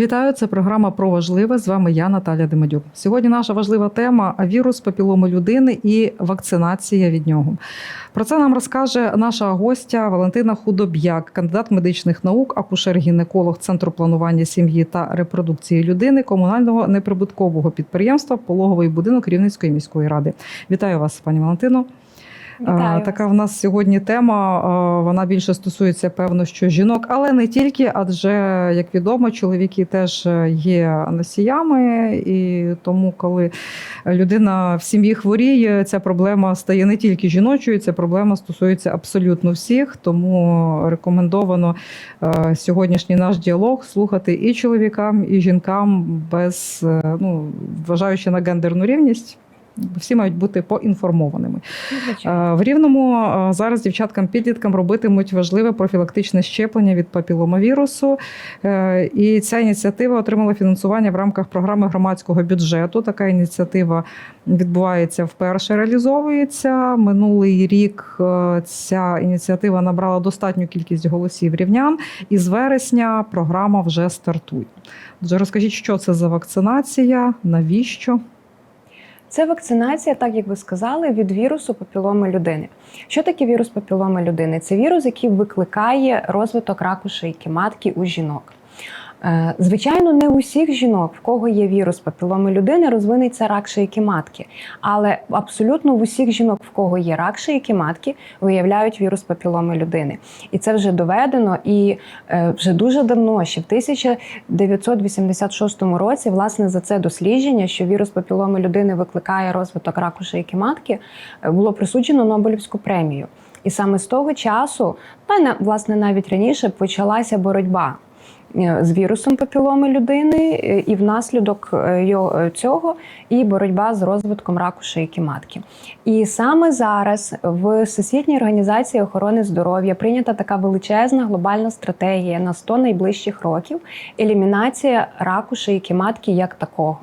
Вітаю, це програма про важливе. З вами я, Наталя Демедюк. Сьогодні наша важлива тема вірус папілому людини і вакцинація від нього. Про це нам розкаже наша гостя Валентина Худоб'як, кандидат медичних наук, акушер-гінеколог Центру планування сім'ї та репродукції людини комунального неприбуткового підприємства Пологовий будинок Рівненської міської ради. Вітаю вас, пані Валентино. Вітаю Е, Така в нас сьогодні тема. е, Вона більше стосується, певно, що жінок, але не тільки, адже як відомо, чоловіки теж е, є носіями, і тому, коли людина в сім'ї хворіє, ця проблема стає не тільки жіночою, ця проблема стосується абсолютно всіх. Тому рекомендовано сьогоднішній наш діалог слухати і чоловікам, і жінкам без ну вважаючи на гендерну рівність. Всі мають бути поінформованими. Е, В рівному е, зараз дівчаткам-підліткам робитимуть важливе профілактичне щеплення від папіломавірусу. Е, І ця ініціатива отримала фінансування в рамках програми громадського бюджету. Така ініціатива відбувається вперше, реалізовується. Минулий рік ця ініціатива набрала достатню кількість голосів рівнян, і з вересня програма вже стартує. Отже, розкажіть, що це за вакцинація, навіщо? Це вакцинація, так як ви сказали, від вірусу папіломи людини. Що таке вірус папіломи людини? Це вірус, який викликає розвиток раку шийки матки у жінок. Е, Звичайно, не у всіх жінок, в кого є вірус папіломи людини, розвинеться рак шийки матки. Але абсолютно в усіх жінок, в кого є рак шийки матки, виявляють вірус папіломи людини. І це вже доведено. І е, вже дуже давно, ще в 1986 році, власне, за це дослідження, що вірус папіломи людини викликає розвиток раку шийки матки, е, було присуджено Нобелівську премію. І саме з того часу, та власне навіть раніше, почалася боротьба з вірусом папіломи людини, е, і внаслідок е, е, цього і боротьба з розвитком раку шийки матки. І саме зараз в Всесвітній організації охорони здоров'я прийнята така величезна глобальна стратегія на 100 найближчих років елімінація раку шийки матки як такого.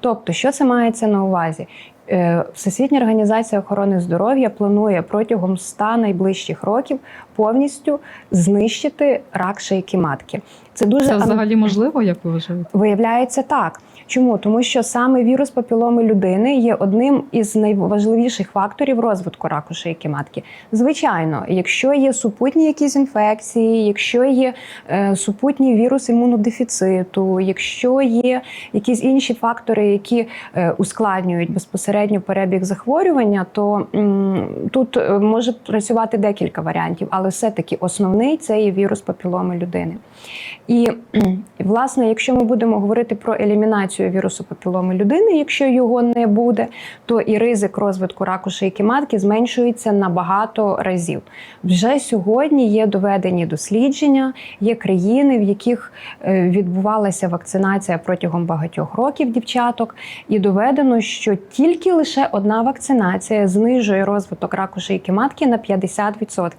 Тобто, що це мається на увазі? Е, Всесвітня організація охорони здоров'я планує протягом 100 найближчих років повністю знищити рак шийки матки. Це дуже Це взагалі можливо, як ви вважаєте? Виявляється так. Чому? Тому що саме вірус папіломи людини є одним із найважливіших факторів розвитку раку шийки матки. Звичайно, якщо є супутні якісь інфекції, якщо є е, супутній вірус імунодефіциту, якщо є якісь інші фактори, які е, ускладнюють безпосередньо перебіг захворювання, то м, тут е, може працювати декілька варіантів, але все-таки основний це є вірус папіломи людини. І власне, якщо ми будемо говорити про елімінацію вірусу папіломи людини, якщо його не буде, то і ризик розвитку раку шийки матки зменшується на багато разів. Вже сьогодні є доведені дослідження, є країни, в яких е, відбувалася вакцинація протягом багатьох років дівчаток, і доведено, що тільки лише одна вакцинація знижує розвиток раку шийки матки на 50%.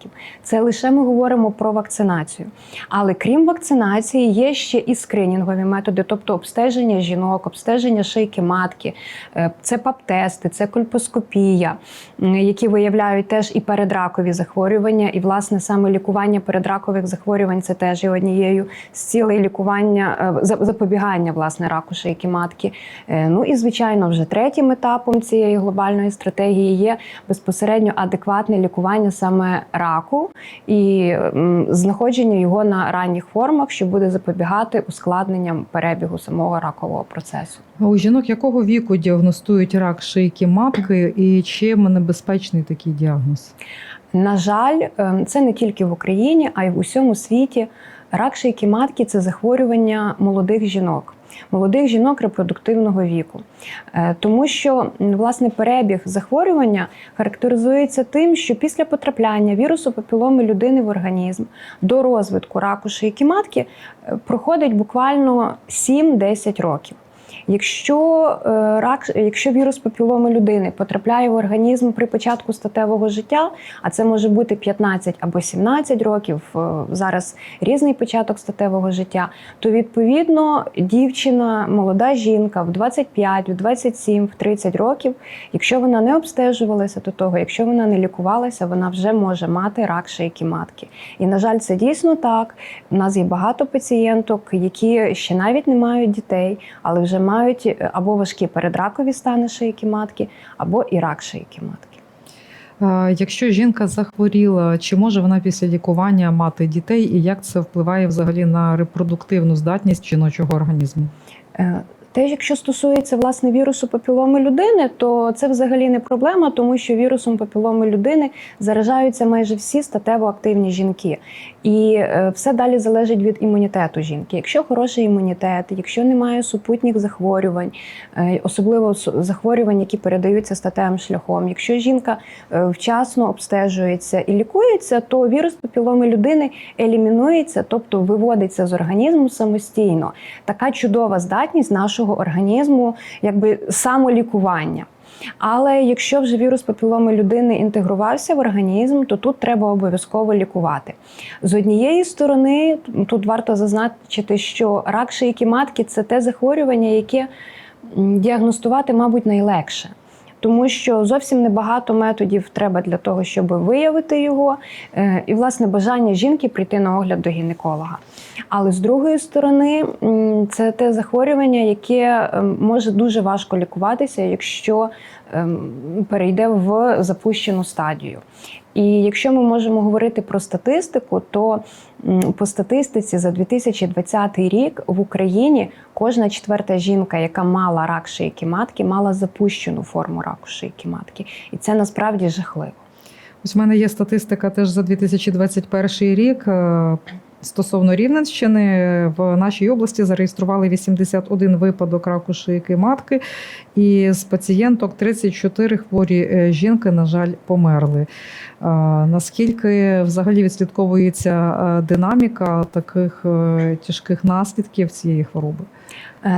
Це лише ми говоримо про вакцинацію. Але крім вакцинації, є ще і скринінгові методи, тобто обстеження жінок, обстеження шийки матки, е, це ПАП-тести, це кольпоскопія, які виявляють теж і передракові захворювання. І, власне, саме лікування передракових захворювань це теж є однією з цілей лікування е, запобігання власне раку шийки матки. Е, Ну і звичайно, вже третім етапом цієї глобальної стратегії є безпосередньо адекватне лікування саме раку і знаходження його на ранніх формах, що буде запобігати ускладненням перебігу самого ракового процесу. А У жінок якого віку діагностують рак шийки матки і чим небезпечний такий діагноз? На жаль, ем, це не тільки в Україні, а й в усьому світі. Рак шийки матки це захворювання молодих жінок. Молодих жінок репродуктивного віку, Е, тому що власне перебіг захворювання характеризується тим, що після потрапляння вірусу папіломи людини в організм до розвитку раку шийки матки е, проходить буквально 7-10 років. Якщо е, рак, якщо вірус папіломи людини потрапляє в організм при початку статевого життя, а це може бути 15 або 17 років, е, зараз різний початок статевого життя, то відповідно дівчина, молода жінка в 25, в 27, в 30 років, якщо вона не обстежувалася до того, якщо вона не лікувалася, вона вже може мати рак шийки матки. І на жаль, це дійсно так. У нас є багато пацієнток, які ще навіть не мають дітей, але вже мають е, або важкі передракові стани шийки матки, або і рак шийки матки. Е, Якщо жінка захворіла, чи може вона після лікування мати дітей, і як це впливає взагалі на репродуктивну здатність жіночого організму? Те, якщо стосується власне вірусу папіломи людини, то це взагалі не проблема, тому що вірусом папіломи людини заражаються майже всі статево активні жінки. І е, все далі залежить від імунітету жінки. Якщо хороший імунітет, якщо немає супутніх захворювань, е, особливо захворювань, які передаються статевим шляхом, якщо жінка е, вчасно обстежується і лікується, то вірус папіломи людини елімінується, тобто виводиться з організму самостійно така чудова здатність нашого організму, якби самолікування. Але якщо вже вірус папіломи людини інтегрувався в організм, то тут треба обов'язково лікувати. З однієї сторони, тут варто зазначити, що рак шийки матки це те захворювання, яке діагностувати, мабуть, найлегше. Тому що зовсім небагато методів треба для того, щоб виявити його, е, і власне бажання жінки прийти на огляд до гінеколога. Але з другої сторони, це те захворювання, яке ем, може дуже важко лікуватися, якщо перейде в запущену стадію. І якщо ми можемо говорити про статистику, то по статистиці за 2020 рік в Україні кожна четверта жінка, яка мала рак шийки матки, мала запущену форму раку шийки матки. І це насправді жахливо. Ось в мене є статистика теж за 2021 рік. Стосовно Рівненщини, в нашій області зареєстрували 81 випадок раку шийки матки, і з пацієнток 34 хворі е, жінки, на жаль, померли. Наскільки взагалі відслідковується е, динаміка таких е, тяжких наслідків цієї хвороби?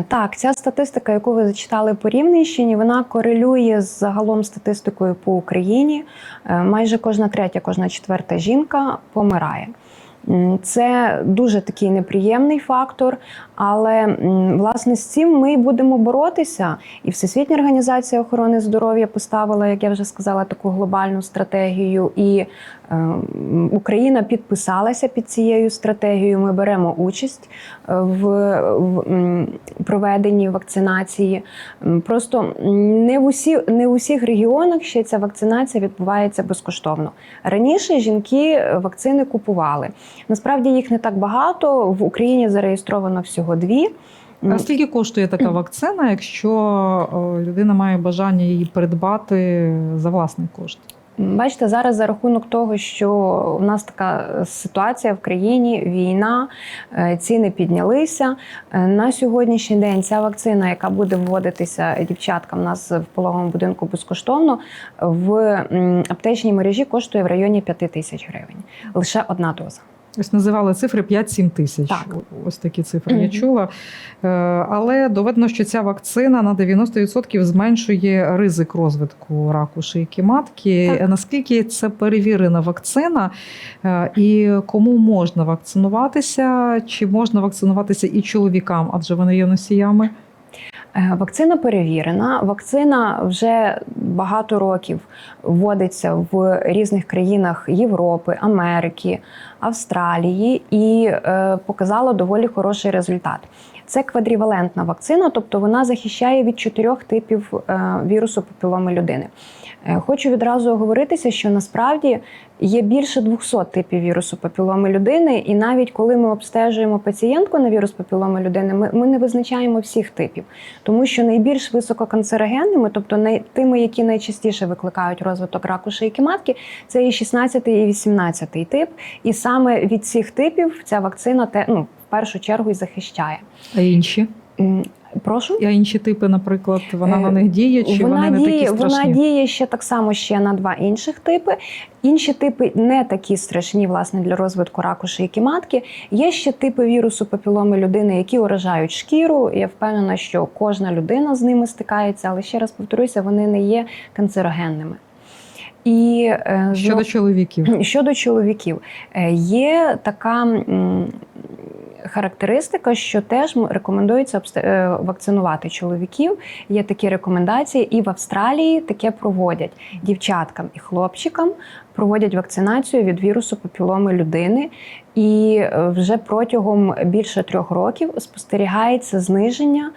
Так, ця статистика, яку ви зачитали по Рівненщині, вона корелює з загалом статистикою по Україні. Майже кожна третя, кожна четверта жінка помирає. Це дуже такий неприємний фактор, але власне з цим ми будемо боротися. І Всесвітня організація охорони здоров'я поставила, як я вже сказала, таку глобальну стратегію. І е, Україна підписалася під цією стратегією. Ми беремо участь е, в, в проведенні вакцинації. Просто не в усі не в усіх регіонах ще ця вакцинація відбувається безкоштовно. Раніше жінки е, вакцини купували. Насправді їх не так багато. В Україні зареєстровано всього дві. А скільки коштує така вакцина, якщо людина має бажання її придбати за власний кошт? Бачите, зараз за рахунок того, що у нас така ситуація в країні, війна, е, ціни піднялися. Е, На сьогоднішній день ця вакцина, яка буде вводитися дівчаткам у нас в пологовому будинку безкоштовно, в аптечній мережі коштує в районі 5 тисяч гривень. Лише одна доза. Ось називали цифри 5-7 тисяч. Так. Ось такі цифри я чула. Е, Але доведено, що ця вакцина на 90% зменшує ризик розвитку раку шийки матки. Так. Наскільки це перевірена вакцина, Е, і кому можна вакцинуватися? Чи можна вакцинуватися і чоловікам, адже вони є носіями? Е, Вакцина перевірена. Вакцина вже багато років вводиться в різних країнах Європи, Америки, Австралії і е, показала доволі хороший результат. Це квадрівалентна вакцина, тобто вона захищає від чотирьох типів е, вірусу папіломи людини. Е, Хочу відразу оговоритися, що насправді є більше 200 типів вірусу папіломи людини, і навіть коли ми обстежуємо пацієнтку на вірус папіломи людини, ми, ми не визначаємо всіх типів, тому що найбільш висококанцерогенними, тобто най, тими, які найчастіше викликають розвиток раку шийки матки, це і 16 і 18 тип. І саме від цих типів ця вакцина те, ну, в першу чергу і захищає. А інші? Прошу. А інші типи, наприклад, вона Е, на них діє, чи вона вони не діє, такі страшні? Вона діє ще так само ще на два інших типи. Інші типи не такі страшні, власне, для розвитку раку шийки матки. Є ще типи вірусу папіломи людини, які уражають шкіру. Я впевнена, що кожна людина з ними стикається, але ще раз повторюся, вони не є канцерогенними. І е, Щодо знов- чоловіків. Щодо чоловіків, е, є така характеристика, що теж рекомендується е, вакцинувати чоловіків. Є такі рекомендації, і в Австралії таке проводять дівчаткам і хлопчикам. Проводять вакцинацію від вірусу папіломи людини, і е, вже протягом більше трьох років спостерігається зниження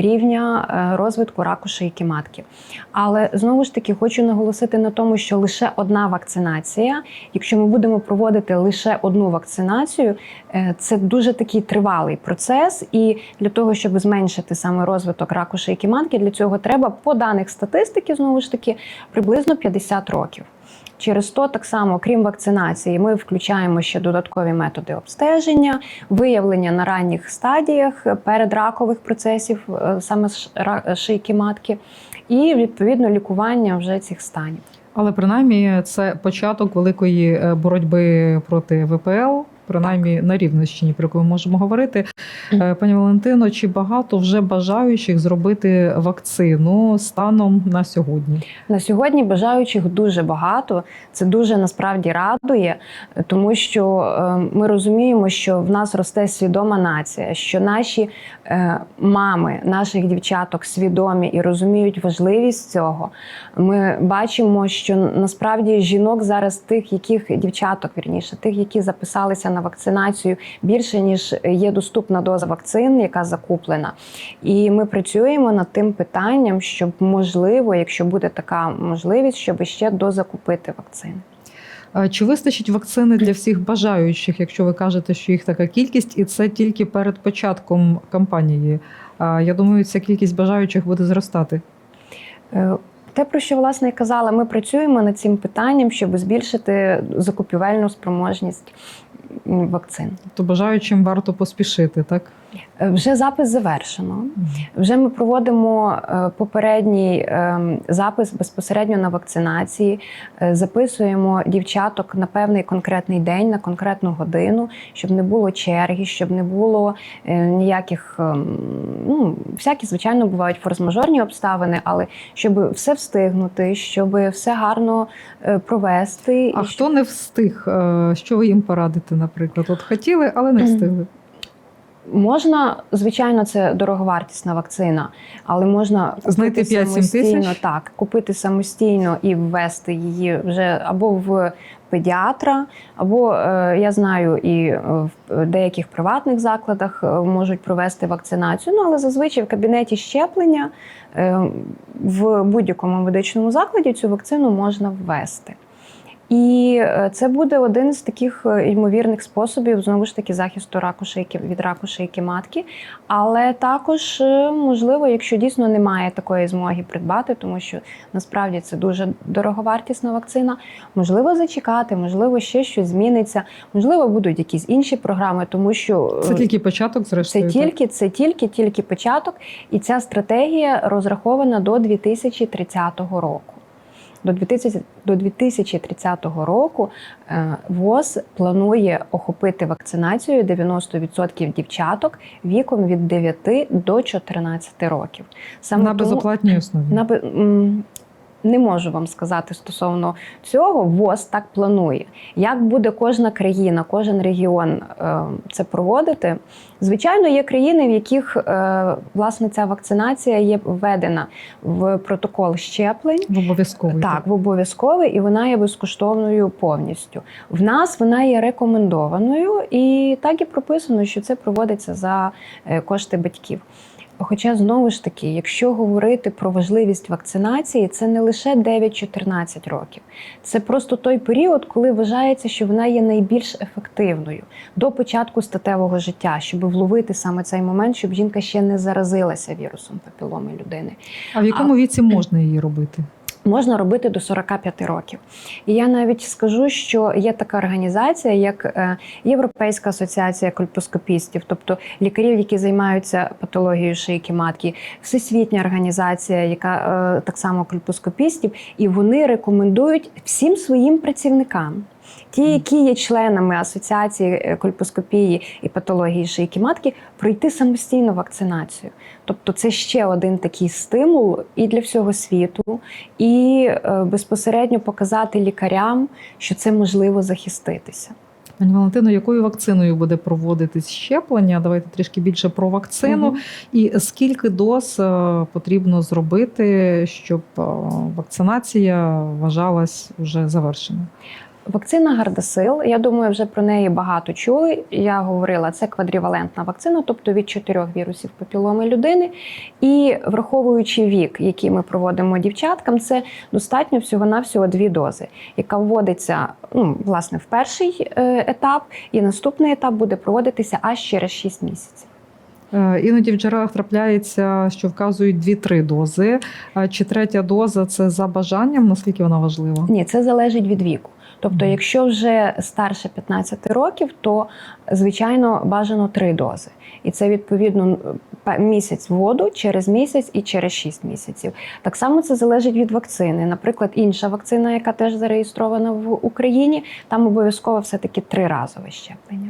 рівня е, розвитку раку шийки матки. Але знову ж таки хочу наголосити на тому, що лише одна вакцинація, якщо ми будемо проводити лише одну вакцинацію, е, це дуже такий тривалий процес. І для того, щоб зменшити саме розвиток раку шийки матки, для цього треба по даних статистики, знову ж таки, приблизно 50 років. Через то так само, крім вакцинації, ми включаємо ще додаткові методи обстеження, виявлення на ранніх стадіях передракових процесів, е, саме шийки матки, і відповідно лікування вже цих станів. Але принаймні це початок великої е, боротьби проти ВПЛ, принаймні на Рівненщині, про яку ми можемо говорити. Е, Пані Валентино, чи багато вже бажаючих зробити вакцину станом на сьогодні? На сьогодні бажаючих дуже багато. Це дуже насправді радує, тому що е, ми розуміємо, що в нас росте свідома нація, що наші е, мами, наших дівчаток свідомі і розуміють важливість цього. Ми бачимо, що насправді жінок зараз тих, яких дівчаток вірніше, тих, які записалися на вакцинацію, більше ніж є доступна доза вакцин, яка закуплена. І ми працюємо над тим питанням, щоб можливо, якщо буде така можливість, щоб ще дозакупити вакцини. Чи вистачить вакцини для всіх бажаючих, якщо ви кажете, що їх така кількість, і це тільки перед початком кампанії? Я думаю, ця кількість бажаючих буде зростати. Е, Те, про що власне я казала, ми працюємо над цим питанням, щоб збільшити закупівельну спроможність вакцин. То бажаючим варто поспішити, так? Е, Вже запис завершено. Вже ми проводимо е, попередній е, запис безпосередньо на вакцинації, е, записуємо дівчаток на певний конкретний день, на конкретну годину, щоб не було черги, щоб не було ніяких, ем, ну, всякі, звичайно, бувають форс-мажорні обставини, але щоб все встигнути, щоб все гарно провести. А і хто не встиг, що ви їм порадите, наприклад? От хотіли, але не встигли. Можна, звичайно, це дороговартісна вакцина, але можна Знайти 5-7 самостійно, тисяч? так, купити самостійно і ввести її вже або в педіатра, або е, я знаю, і в деяких приватних закладах е, можуть провести вакцинацію. Ну але зазвичай в кабінеті щеплення е, в будь-якому медичному закладі цю вакцину можна ввести. І е, це буде один з таких е, ймовірних способів знову ж таки захисту раку шийки від раку шийки матки. Але також е, можливо, якщо дійсно немає такої змоги придбати, тому що насправді це дуже дороговартісна вакцина. Можливо, зачекати, можливо, ще щось зміниться, можливо, будуть якісь інші програми, тому що Це тільки початок, зрештою. так? тільки, це тільки, тільки початок, і ця стратегія розрахована до 2030 року. До 2000, до 2030 року е, ВОЗ планує охопити вакцинацією 90% дівчаток віком від 9 до 14 років. Саме на безоплатній основі. на не можу вам сказати стосовно цього. ВОЗ так планує. Як буде кожна країна, кожен регіон е, це проводити? Звичайно, є країни, в яких е, власне ця вакцинація є введена в протокол щеплень. В обов'язковий. Так, в обов'язковий, і вона є безкоштовною повністю. В нас вона є рекомендованою, і так і прописано, що це проводиться за е, кошти батьків. Хоча знову ж таки, якщо говорити про важливість вакцинації, це не лише 9-14 років, це просто той період, коли вважається, що вона є найбільш ефективною до початку статевого життя, щоб вловити саме цей момент, щоб жінка ще не заразилася вірусом папіломи людини. А в якому віці можна її робити? Можна робити до 45 років. І я навіть скажу, що є така організація, як е, Європейська асоціація кольпоскопістів, тобто лікарів, які займаються патологією шийки матки, всесвітня організація, яка е, так само кольпоскопістів, і вони рекомендують всім своїм працівникам. Ті, які є членами асоціації е, кольпоскопії і патології шийки матки, пройти самостійно вакцинацію. Тобто, це ще один такий стимул і для всього світу, і е, безпосередньо показати лікарям, що це можливо захиститися. Пані Валентино, якою вакциною буде проводитись щеплення? Давайте трішки більше про вакцину. Мгм. І скільки доз е, потрібно зробити, щоб вакцинація вважалась вже завершеною? Вакцина Гардасил, я думаю, вже про неї багато чули. Я говорила, це квадрівалентна вакцина, тобто від чотирьох вірусів папіломи людини. І враховуючи вік, який ми проводимо дівчаткам, це достатньо всього-навсього дві дози, яка вводиться ну, власне в перший е, етап, і наступний етап буде проводитися аж через 6 місяців. Е, Іноді в джерелах трапляється, що вказують 2-3 дози. Чи третя доза це за бажанням? Наскільки вона важлива? Ні, це залежить від віку. Тобто, якщо вже старше 15 років, то звичайно бажано три дози. І це відповідно місяць вводу, через місяць і через 6 місяців. Так само це залежить від вакцини. Наприклад, інша вакцина, яка теж зареєстрована в Україні, там обов'язково все-таки триразове щеплення.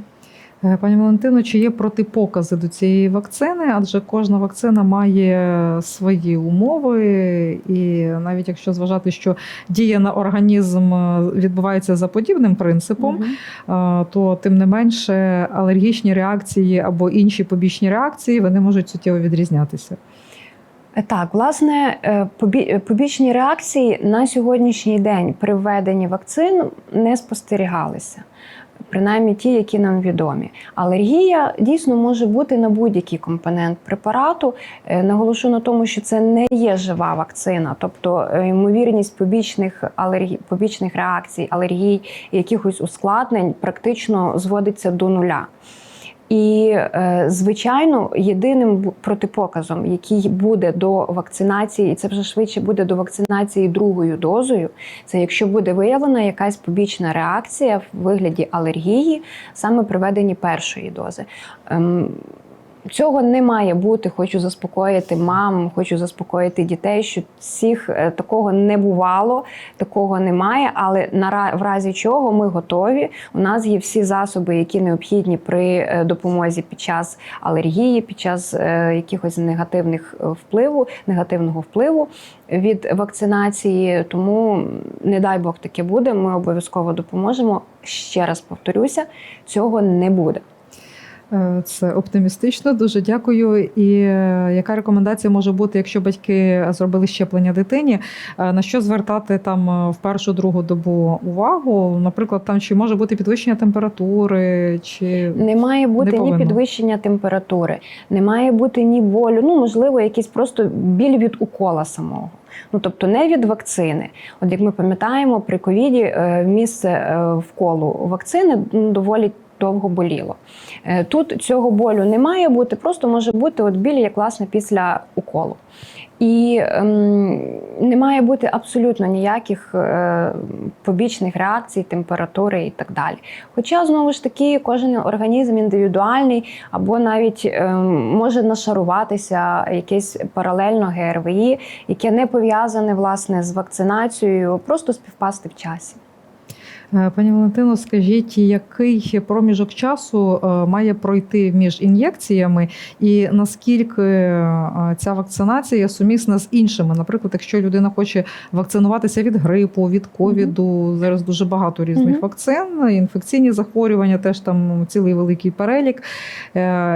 Е, Пані Валентино, чи є протипокази до цієї вакцини? Адже кожна вакцина має свої умови, і навіть якщо зважати, що дія на організм е, відбувається за подібним принципом, е, то тим не менше алергічні реакції або інші побічні реакції вони можуть суттєво відрізнятися. Е, Так, власне, е, е, побічні реакції на сьогоднішній день при введенні вакцин не спостерігалися. Принаймні ті, які нам відомі. Алергія дійсно може бути на будь-який компонент препарату. Наголошу на тому, що це не є жива вакцина, тобто ймовірність побічних алергій, побічних реакцій, алергій якихось ускладнень практично зводиться до нуля. І, е, звичайно, єдиним протипоказом, який буде до вакцинації, і це вже швидше буде до вакцинації другою дозою, це якщо буде виявлена якась побічна реакція в вигляді алергії саме при веденні першої дози. Цього не має бути. Хочу заспокоїти мам, хочу заспокоїти дітей, що всіх е, такого не бувало, такого немає. Але на в разі чого ми готові. У нас є всі засоби, які необхідні при е, допомозі під час алергії, під час е, якихось негативних впливу, негативного впливу від вакцинації. Тому не дай Бог таке буде. Ми обов'язково допоможемо. Ще раз повторюся, цього не буде. Е, Це оптимістично. Дуже дякую. І е, яка рекомендація може бути, якщо батьки зробили щеплення дитині? Е, На що звертати там в першу другу добу увагу? Наприклад, там чи може бути підвищення температури, чи Не має бути Не ні підвищення температури, не має бути ні болю. Ну, можливо, якийсь просто біль від укола самого. Ну, тобто не від вакцини. От як ми пам'ятаємо, при ковіді місце вколу вакцини доволі довго боліло. Е, Тут цього болю не має бути, просто може бути от біль, як власне після уколу. І ем, не має бути абсолютно ніяких е, побічних реакцій, температури і так далі. Хоча, знову ж таки, кожен організм індивідуальний або навіть ем, може нашаруватися якесь паралельно ГРВІ, яке не пов'язане власне з вакцинацією, просто співпасти в часі. Е, Пані Валентино, скажіть, який проміжок часу е, має пройти між ін'єкціями, і наскільки е, ця вакцинація сумісна з іншими? Наприклад, якщо людина хоче вакцинуватися від грипу, від ковіду, зараз дуже багато різних Мгм. вакцин, інфекційні захворювання, теж там цілий великий перелік.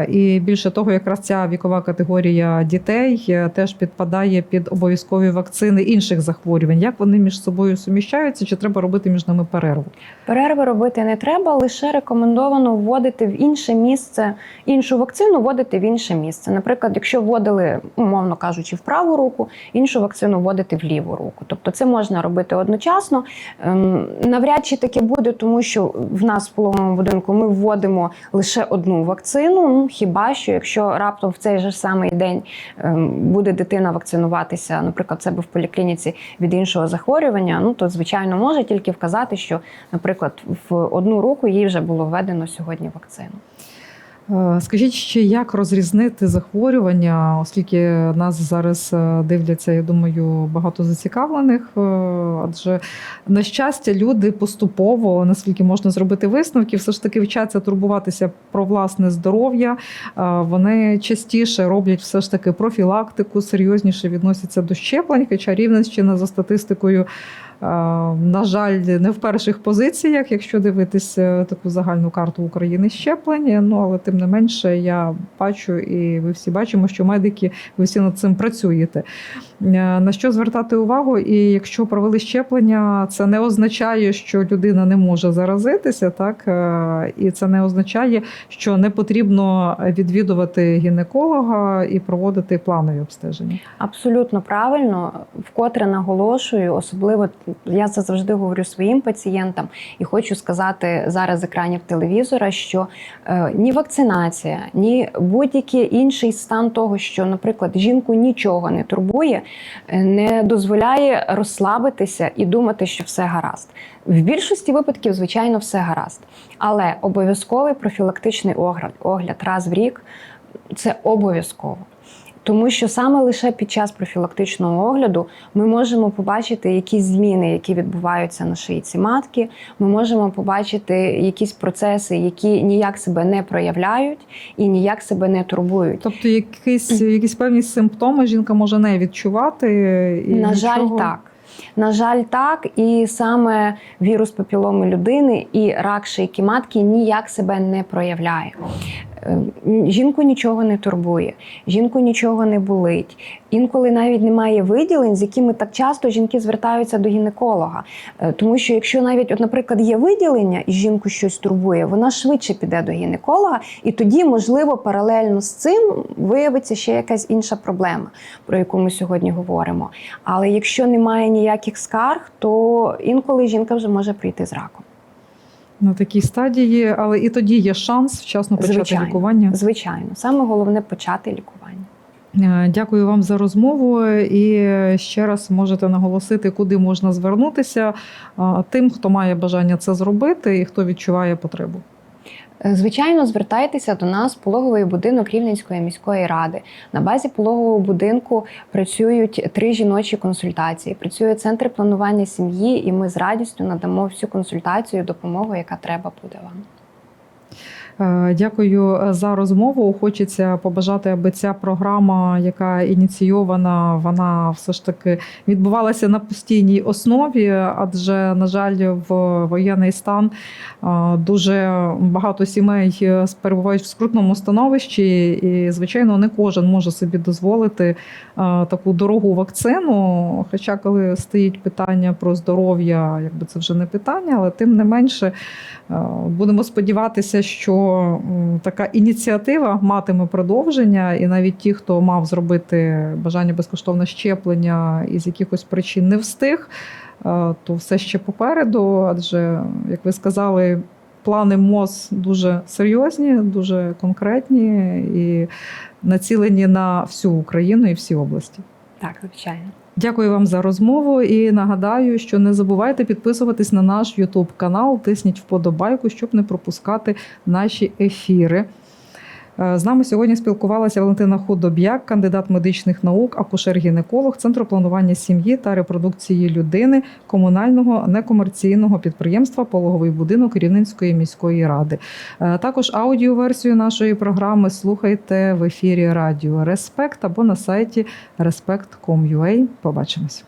І більше того, якраз ця вікова категорія дітей теж підпадає під обов'язкові вакцини інших захворювань. Як вони між собою суміщаються, чи треба робити між ними перерву? Перерви робити не треба, лише рекомендовано вводити в інше місце іншу вакцину, вводити в інше місце. Наприклад, якщо вводили, умовно кажучи, в праву руку, іншу вакцину вводити в ліву руку. Тобто це можна робити одночасно. Ем, Навряд чи таке буде, тому що в нас в пологовому будинку ми вводимо лише одну вакцину. Ну хіба що, якщо раптом в цей же самий день ем, буде дитина вакцинуватися, наприклад, себе в поліклініці від іншого захворювання, ну то звичайно може тільки вказати, що, наприклад, в одну руку їй вже було введено сьогодні вакцину. Е, Скажіть ще, як розрізнити захворювання, оскільки нас зараз е, дивляться, я думаю, багато зацікавлених. е, Адже на щастя, люди поступово, наскільки можна зробити висновки, все ж таки вчаться турбуватися про власне здоров'я. Вони частіше роблять все ж таки профілактику, серйозніше відносяться до щеплень. Хоча Рівненщина за статистикою. Е, На жаль, не в перших позиціях, якщо дивитись е, таку загальну карту України щеплення. Ну але тим не менше, я бачу, і ви всі бачимо, що медики ви всі над цим працюєте. Е, На що звертати увагу? І якщо провели щеплення, це не означає, що людина не може заразитися, так і це не означає, що не потрібно відвідувати гінеколога і проводити планові обстеження. Абсолютно правильно, вкотре наголошую, особливо я це завжди говорю своїм пацієнтам, і хочу сказати зараз з екранів телевізора, що е, ні вакцинація, ні будь-який інший стан того, що, наприклад, жінку нічого не турбує, е, не дозволяє розслабитися і думати, що все гаразд. В більшості випадків, звичайно, все гаразд, але обов'язковий профілактичний огляд, огляд раз в рік це обов'язково. Тому що саме лише під час профілактичного огляду ми можемо побачити якісь зміни, які відбуваються на шийці матки. Ми можемо побачити якісь процеси, які ніяк себе не проявляють і ніяк себе не турбують. Тобто, якісь, якісь певні симптоми жінка може не відчувати. І На жаль, нічого- так. На жаль, так, і саме вірус папіломи людини і рак шийки матки ніяк себе не проявляє. Жінку нічого не турбує, жінку нічого не болить. Інколи навіть немає виділень, з якими так часто жінки звертаються до гінеколога. Е, Тому що якщо навіть, от, наприклад, є виділення і жінку щось турбує, вона швидше піде до гінеколога, і тоді, можливо, паралельно з цим виявиться ще якась інша проблема, про яку ми сьогодні говоримо. Але якщо немає ніяких скарг, то інколи жінка вже може прийти з раком. На такій стадії, але і тоді є шанс вчасно почати Звичайно. лікування. Звичайно, саме головне почати лікування. Е, Дякую вам за розмову. І ще раз можете наголосити, куди можна звернутися тим, хто має бажання це зробити і хто відчуває потребу. Е, Звичайно, звертайтеся до нас пологовий будинок Рівненської міської ради. На базі пологового будинку працюють три жіночі консультації. Працює центр планування сім'ї, і ми з радістю надамо всю консультацію, допомогу, яка треба буде вам. Е, Дякую за розмову. Хочеться побажати, аби ця програма, яка ініційована, вона все ж таки відбувалася на постійній основі, адже, на жаль, в воєнний стан е, дуже багато сімей е, перебувають в скрутному становищі, і, звичайно, не кожен може собі дозволити е, таку дорогу вакцину. Хоча, коли стоїть питання про здоров'я, якби це вже не питання, але тим не менше. Е, Будемо сподіватися, що така ініціатива матиме продовження, і навіть ті, хто мав зробити бажання безкоштовне щеплення і з якихось причин не встиг, е, то все ще попереду. Адже, як ви сказали, плани МОЗ дуже серйозні, дуже конкретні і націлені на всю Україну і всі області. Так, звичайно. Дякую вам за розмову і нагадаю, що не забувайте підписуватись на наш YouTube канал, тисніть вподобайку, щоб не пропускати наші ефіри. Е, З нами сьогодні спілкувалася Валентина Худоб'як, кандидат медичних наук, акушер-гінеколог Центру планування сім'ї та репродукції людини комунального некомерційного підприємства Пологовий будинок Рівненської міської ради. Е, Також аудіоверсію нашої програми слухайте в ефірі Радіо Респект або на сайті respect.com.ua. Побачимось.